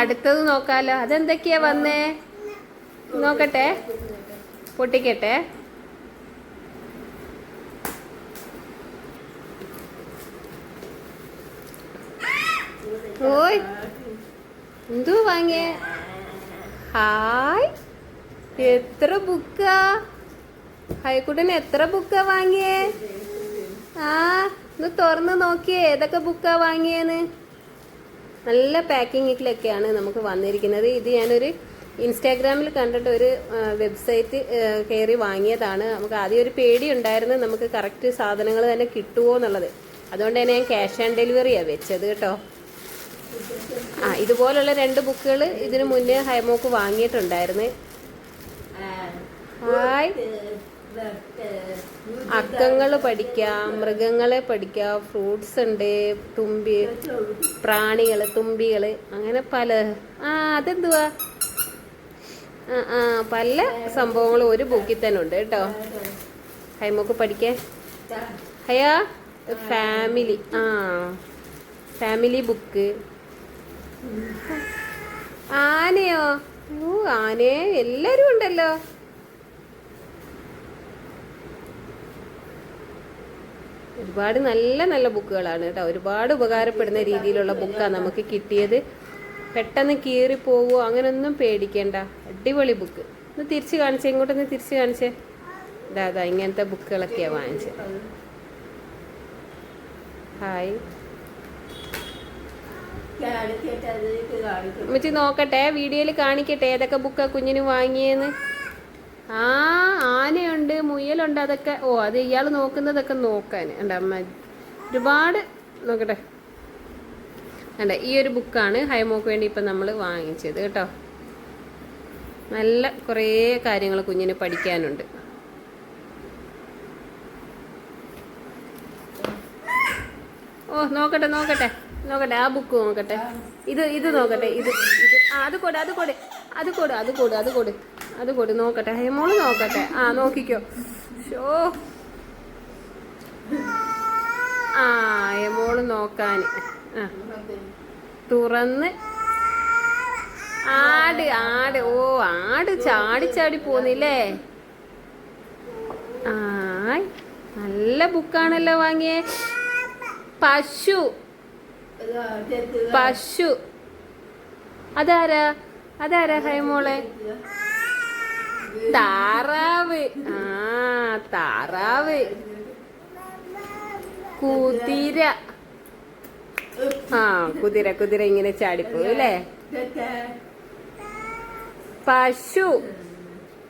അടുത്തത് നോക്കാലോ. അതെന്തൊക്കെയാ വന്നേ? നോക്കട്ടെ. പൊട്ടിക്കട്ടെ. ഓയ്. എന്തോ വാങ്ങിയേ? ഹായ്. എത്ര ബുക്ക? ഹൈക്കുട്ടന് എത്ര ബുക്ക വാങ്ങിയേ? ആ ഒന്ന് തുറന്ന് നോക്കിയേ. ഏതൊക്കെ ബുക്കാ വാങ്ങിയേന്ന്? നല്ല പാക്കിങ്ങിലൊക്കെയാണ് നമുക്ക് വന്നിരിക്കുന്നത്. ഇത് ഞാനൊരു ഇൻസ്റ്റാഗ്രാമിൽ കണ്ടിട്ട് ഒരു വെബ്സൈറ്റ് കയറി വാങ്ങിയതാണ്. നമുക്ക് ആദ്യം ഒരു പേടി ഉണ്ടായിരുന്നു നമുക്ക് കറക്റ്റ് സാധനങ്ങൾ തന്നെ കിട്ടുമോ എന്നുള്ളത്. അതുകൊണ്ട് തന്നെ ഞാൻ ക്യാഷ് ഓൺ ഡെലിവറിയാണ് വെച്ചത് കേട്ടോ. ആ ഇതുപോലുള്ള രണ്ട് ബുക്കുകൾ ഇതിനു മുന്നേ ഹൈമോക്ക് വാങ്ങിയിട്ടുണ്ടായിരുന്നു. ഹായ് അക്കങ്ങൾ പഠിക്കാം മൃഗങ്ങളെ പഠിക്കാം ഫ്രൂട്ട്സ് ഉണ്ട് തുമ്പി പ്രാണികൾ തുമ്പികൾ അങ്ങനെ പല. ആ അതെന്തുവാ? ആ ആ പല സംഭവങ്ങളും ഒരു ബുക്കിൽ തന്നെ ഉണ്ട് കേട്ടോ. ഹൈമോക്ക് പഠിക്കേ ഹയാ ഫാമിലി ആ ഫാമിലി ബുക്ക്. ആനയോ? ഓ ആനയെ എല്ലാവരും ഉണ്ടല്ലോ. ഒരുപാട് നല്ല നല്ല ബുക്കുകളാണ് കേട്ടോ. ഒരുപാട് ഉപകാരപ്പെടുന്ന രീതിയിലുള്ള ബുക്കാണ് നമുക്ക് കിട്ടിയത്. പെട്ടെന്ന് കീറി പോവോ അങ്ങനൊന്നും പേടിക്കേണ്ട. അടിപൊളി ബുക്ക്. ഒന്ന് തിരിച്ച് കാണിച്ചേ ഇങ്ങോട്ടൊന്ന് തിരിച്ച് കാണിച്ചേ. ഇതാ അതാ ഇങ്ങനത്തെ ബുക്കുകളൊക്കെയാണ് വാങ്ങിച്ചത് ഹായ്. ഉമ്മച്ചി നോക്കട്ടെ വീഡിയോയിൽ കാണിക്കട്ടെ ഏതൊക്കെ ബുക്കാണ് കുഞ്ഞിന് വാങ്ങിയെന്ന്? ആ ആനയുണ്ട് മുയലുണ്ട് അതൊക്കെ. ഓ അത് ഇയാൾ നോക്കുന്നതൊക്കെ നോക്കാൻ. എന്റെ അമ്മ ഒരുപാട് നോക്കട്ടെ. അല്ല ഈ ഒരു ബുക്കാണ് ഹൈമോക്ക് വേണ്ടി ഇപ്പം നമ്മൾ വാങ്ങിച്ചത് കേട്ടോ. നല്ല കുറേ കാര്യങ്ങൾ കുഞ്ഞിന് പഠിക്കാനുണ്ട്. ഓ നോക്കട്ടെ നോക്കട്ടെ നോക്കട്ടെ ആ ബുക്ക് നോക്കട്ടെ. ഇത് ഇത് നോക്കട്ടെ ഇത് ഇത്. അത് കൊടു അത് കൊടു അത് കൊടു അത് കൊടു അത് കൊട്. അത് കൊടു നോക്കട്ടെ. ഹേമോൾ നോക്കട്ടെ. ആ നോക്കിക്കോ. ഷോ. ആ ഹേമോൾ നോക്കാൻ. ആ. തുറന്ന്. ആട് ആട്. ഓ ആട് ചാടി ചാടി പോന്നില്ലേ? ആയ്. നല്ല ബുക്കാണല്ലോ വാങ്ങിയേ. പശു. പശു. അതാരാ? അതാരാ ഹൈമോളെ താറാവ്. ആ താറാവ്. കുതിര. ആ കുതിര കുതിര ഇങ്ങനെ ചാടിപ്പോയി അല്ലേ? പശു.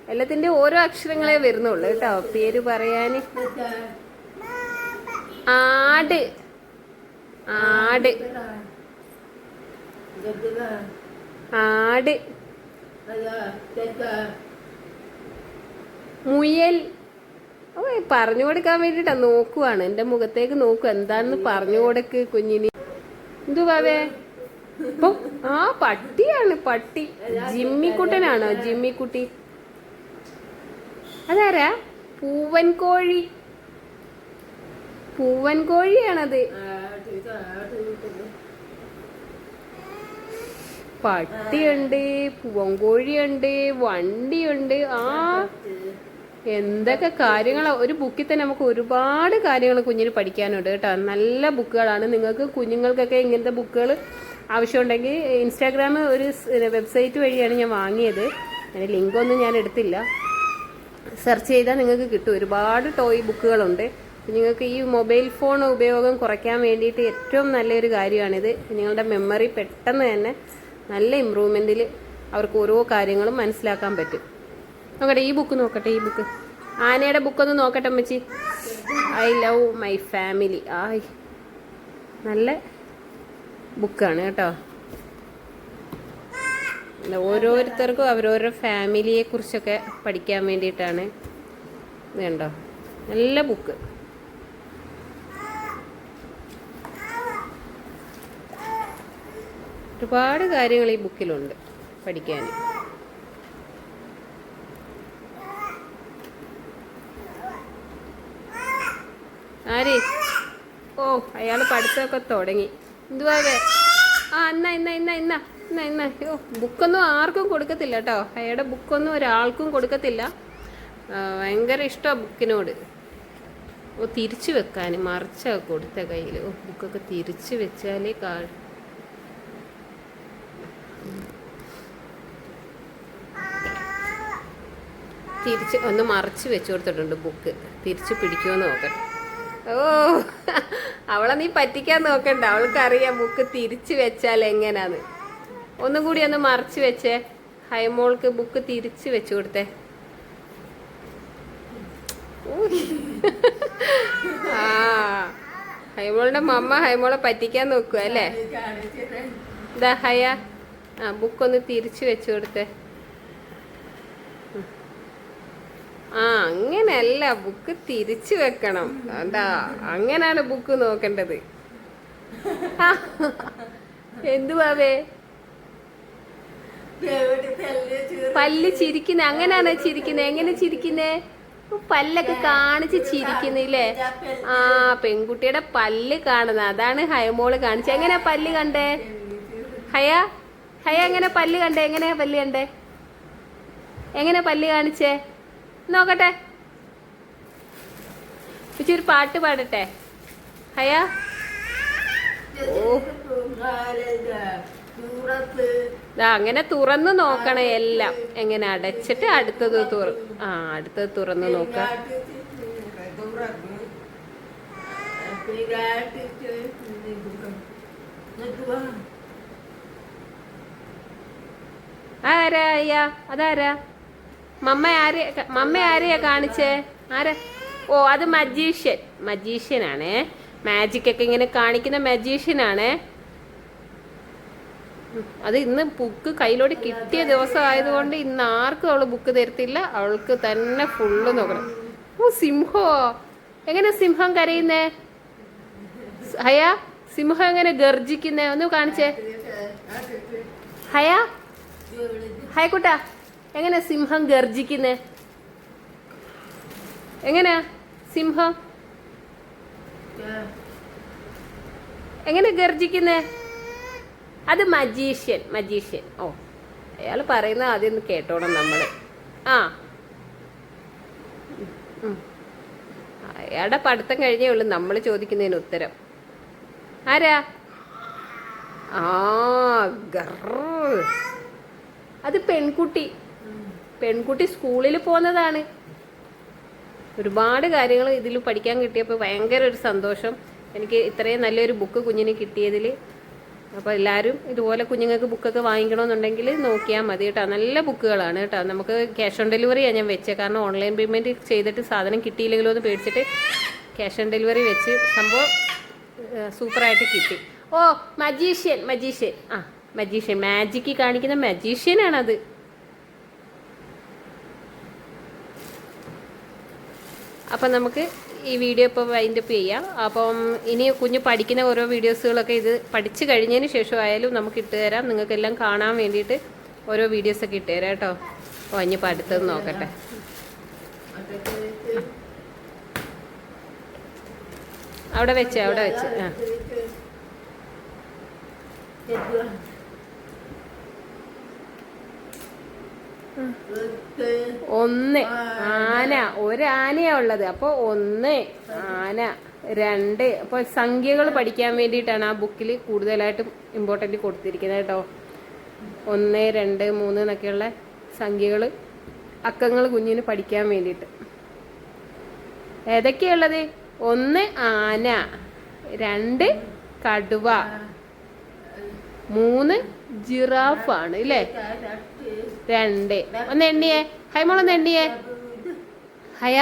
എല്ലാത്തിന്റെ ഓരോ അക്ഷരങ്ങളെ വരുന്നുള്ളൂ കേട്ടോ. പേര് പറയാന്. ആട്. ആട്. ആട്. മുയൽ. പറഞ്ഞു കൊടുക്കാൻ വേണ്ടിട്ടാ നോക്കുവാണ്. എന്റെ മുഖത്തേക്ക് നോക്കു. എന്താണെന്ന് പറഞ്ഞു കൊടുക്ക് കുഞ്ഞിന്. എന്തുവാവേ ഇപ്പൊ ആ പട്ടിയാണ് പട്ടി. ജിമ്മിക്കുട്ടനാണോ? ജിമ്മിക്കുട്ടി. അതാരാ? പൂവൻ കോഴി പൂവൻ കോഴിയാണത് പട്ടിയുണ്ട് പൂവൻ കോഴിയുണ്ട് വണ്ടിയുണ്ട്. ആ. എന്തൊക്കെ കാര്യങ്ങളാ? ഒരു ബുക്കിൽ തന്നെ നമുക്ക് ഒരുപാട് കാര്യങ്ങൾ കുഞ്ഞിന് പഠിക്കാനുണ്ട് കേട്ടോ. നല്ല ബുക്കുകളാണ്. നിങ്ങൾക്ക് കുഞ്ഞുങ്ങൾക്കൊക്കെ ഇങ്ങനത്തെ ബുക്കുകൾ ആവശ്യമുണ്ടെങ്കിൽ ഇൻസ്റ്റാഗ്രാം ഒരു വെബ്സൈറ്റ് വഴിയാണ് ഞാൻ വാങ്ങിയത്. അതിന് ലിങ്കൊന്നും ഞാൻ എടുത്തില്ല. സെർച്ച് ചെയ്താൽ നിങ്ങൾക്ക് കിട്ടും. ഒരുപാട് ടോയ് ബുക്കുകളുണ്ട്. നിങ്ങൾക്ക് ഈ മൊബൈൽ ഫോൺ ഉപയോഗം കുറയ്ക്കാൻ വേണ്ടിയിട്ട് ഏറ്റവും നല്ലൊരു കാര്യമാണിത്. നിങ്ങളുടെ മെമ്മറി പെട്ടെന്ന് തന്നെ നല്ല ഇമ്പ്രൂവ്മെന്റിൽ അവർക്ക് ഓരോ കാര്യങ്ങളും മനസ്സിലാക്കാൻ പറ്റും. നോക്കട്ടെ ഈ ബുക്ക് നോക്കട്ടെ ഈ ബുക്ക് ആനയുടെ ബുക്ക് ഒന്ന് നോക്കട്ടെ അമ്മച്ചി. ഐ ലവ് മൈ ഫാമിലി ആയ്. നല്ല ബുക്കാണ് കേട്ടോ. ഓരോരുത്തർക്കും അവരോരോ ഫാമിലിയെ കുറിച്ചൊക്കെ പഠിക്കാൻ വേണ്ടിയിട്ടാണ് വേണ്ടോ നല്ല ബുക്ക് ഒരുപാട് കാര്യങ്ങൾ ഈ ബുക്കിലുണ്ട് പഠിക്കാൻ ആര് ഓ അയാൾ പഠിത്തമൊക്കെ തുടങ്ങി. എന്തുവാ ആ എന്നാ ഇന്ന ഇന്ന ഇന്ന എന്നാ എന്നാ. അയ്യോ ബുക്കൊന്നും ആർക്കും കൊടുക്കത്തില്ല കേട്ടോ. അയാളുടെ ബുക്കൊന്നും ഒരാൾക്കും കൊടുക്കത്തില്ല. ഭയങ്കര ഇഷ്ടമാണ് ബുക്കിനോട്. ഓ തിരിച്ചു വെക്കാൻ മറിച്ച കൊടുത്ത കയ്യിൽ ഓ ബുക്കൊക്കെ തിരിച്ചു വെച്ചാലേ കാ തിരിച്ച് ഒന്ന് മറിച്ച് വെച്ച് കൊടുത്തിട്ടുണ്ട് ബുക്ക്. തിരിച്ച് പിടിക്കുമെന്ന് നോക്കട്ടെ ഓ അവളെ നീ പറ്റിക്കാൻ നോക്കണ്ട. അവൾക്കറിയാം ബുക്ക് തിരിച്ചു വെച്ചാൽ എങ്ങനാന്ന്. ഒന്നും കൂടി ഒന്ന് മറിച്ച് വെച്ചേ. ഹൈമോൾക്ക് ബുക്ക് തിരിച്ചു വെച്ചു കൊടുത്തേ. ആ ഹൈമോളുടെ മമ്മ ഹൈമോളെ പറ്റിക്കാൻ നോക്കുക അല്ലേ? ഇതാ ഹയ. ആ ബുക്കൊന്ന് തിരിച്ചു വെച്ചു കൊടുത്തേ. ആ അങ്ങനെയല്ല ബുക്ക് തിരിച്ചു വെക്കണം. എന്താ അങ്ങനെയാണ് ബുക്ക് നോക്കേണ്ടത്. എന്തുവാവേ പല്ല് ചിരിക്കുന്നേ അങ്ങനെയാണോ ചിരിക്കുന്നേ? എങ്ങനെ ചിരിക്കുന്നേ? പല്ലൊക്കെ കാണിച്ച് ചിരിക്കുന്നില്ലേ ആ പെൺകുട്ടിയുടെ പല്ല് കാണുന്നത് അതാണ് ഹയമോൾ കാണിച്ചത് എങ്ങനെ പല്ല് കണ്ടേ? ഹയ ഹയ എങ്ങനെ പല്ല് കണ്ടേ? എങ്ങനെയാ പല്ല് കണ്ടേ? എങ്ങനെ പല്ല് കാണിച്ചേ? നോക്കട്ടെ. ചേച്ചി ഒരു പാട്ട് പാടട്ടെ. ഹയ. അങ്ങനെ തുറന്ന് നോക്കണേ എല്ലാം. എങ്ങനെ അടച്ചിട്ട് അടുത്തത് തുറ ആ അടുത്തത് തുറന്ന് നോക്ക. ആരാ അയ്യാ അതാരാ? മമ്മ ആരെ മമ്മ ആരെയാ കാണിച്ചേ? ആരെ? ഓ അത് മജീഷ്യൻ. ആണേ മാജിക് ഒക്കെ ഇങ്ങനെ കാണിക്കുന്ന മജീഷ്യൻ ആണേ അത് ഇന്ന് ബുക്ക് കയ്യിലോട്ട് കിട്ടിയ ദിവസം ആയതുകൊണ്ട് ഇന്ന് ആർക്കും അവൾ ബുക്ക് തരത്തില്ല. അവൾക്ക് തന്നെ ഫുള്ള് നോക്കണം. ഓ സിംഹോ. എങ്ങനെ സിംഹം കരയുന്നേ? ഹയ സിംഹം എങ്ങനെ ഗർജിക്കുന്നേ? ഒന്ന് കാണിച്ചേ. ഹയ ഹയക്കുട്ടാ എങ്ങനെ സിംഹം ഗർജിക്കുന്നേ? എങ്ങനെയാ സിംഹം? എങ്ങനെ ഗർജിക്കുന്നേ? അത് മജീഷ്യൻ മജീഷ്യൻ. ഓ അയാൾ പറയുന്ന ആദ്യം കേട്ടോണം നമ്മൾ ആ. അയാളുടെ പഠിത്തം കഴിഞ്ഞേ ഉള്ളൂ നമ്മൾ ചോദിക്കുന്നതിന് ഉത്തരം. ആരാ? ആ ഗർ. അത് പെൺകുട്ടി. പെൺകുട്ടി സ്കൂളിൽ പോകുന്നതാണ്. ഒരുപാട് കാര്യങ്ങൾ ഇതിൽ പഠിക്കാൻ കിട്ടിയപ്പോൾ ഭയങ്കര ഒരു സന്തോഷം. എനിക്ക് ഇത്രയും നല്ലൊരു ബുക്ക് കുഞ്ഞിന് കിട്ടിയതിൽ. അപ്പോൾ എല്ലാവരും ഇതുപോലെ കുഞ്ഞുങ്ങൾക്ക് ബുക്കൊക്കെ വാങ്ങിക്കണമെന്നുണ്ടെങ്കിൽ നോക്കിയാൽ മതി കേട്ടോ. നല്ല ബുക്കുകളാണ് കേട്ടോ. നമുക്ക് ക്യാഷ് ഓൺ ഡെലിവറിയാണ് ഞാൻ വെച്ചത്. കാരണം ഓൺലൈൻ പേയ്മെന്റ് ചെയ്തിട്ട് സാധനം കിട്ടിയില്ലെങ്കിലും എന്ന് പേടിച്ചിട്ട് ക്യാഷ് ഓൺ ഡെലിവറി വെച്ച് സംഭവം സൂപ്പറായിട്ട് കിട്ടി. ഓ മജീഷ്യൻ മജീഷ്യൻ ആ മജീഷ്യൻ മാജിക്ക് കാണിക്കുന്ന മജീഷ്യനാണത് അപ്പം നമുക്ക് ഈ വീഡിയോ ഇപ്പോൾ വൈൻഡപ്പ് ചെയ്യാം. അപ്പം ഇനി കുഞ്ഞ് പഠിക്കുന്ന ഓരോ വീഡിയോസുകളൊക്കെ ഇത് പഠിച്ചു കഴിഞ്ഞതിന് ശേഷം ആയാലും നമുക്ക് ഇട്ട് തരാം. നിങ്ങൾക്കെല്ലാം കാണാൻ വേണ്ടിയിട്ട് ഓരോ വീഡിയോസൊക്കെ ഇട്ട് തരാം കേട്ടോ. ഓ ഇനി പഠിത്തത് നോക്കട്ടെ. അവിടെ വെച്ച് അവിടെ വെച്ച്. ആ. ഒന്ന്. ആന. ഒരു ഒരാനയാ ഉള്ളത്. അപ്പൊ ഒന്ന് ആന രണ്ട്. അപ്പൊ സംഖ്യകൾ പഠിക്കാൻ വേണ്ടിയിട്ടാണ് ആ ബുക്കിൽ കൂടുതലായിട്ടും ഇമ്പോർട്ടന്റ് കൊടുത്തിരിക്കുന്നത് കേട്ടോ. ഒന്ന് രണ്ട് മൂന്ന് എന്നൊക്കെയുള്ള സംഖ്യകൾ അക്കങ്ങൾ കുഞ്ഞിന് പഠിക്കാൻ വേണ്ടിയിട്ട്. ഏതൊക്കെയുള്ളത്? ഒന്ന് ആന. രണ്ട് കടുവ. മൂന്ന് ജിറാഫാണ് ഇല്ലേ? രണ്ട്. ഒന്ന് എണ്ണിയേ. ഹൈമോളൊന്ന് എണ്ണിയേ. ഹയ?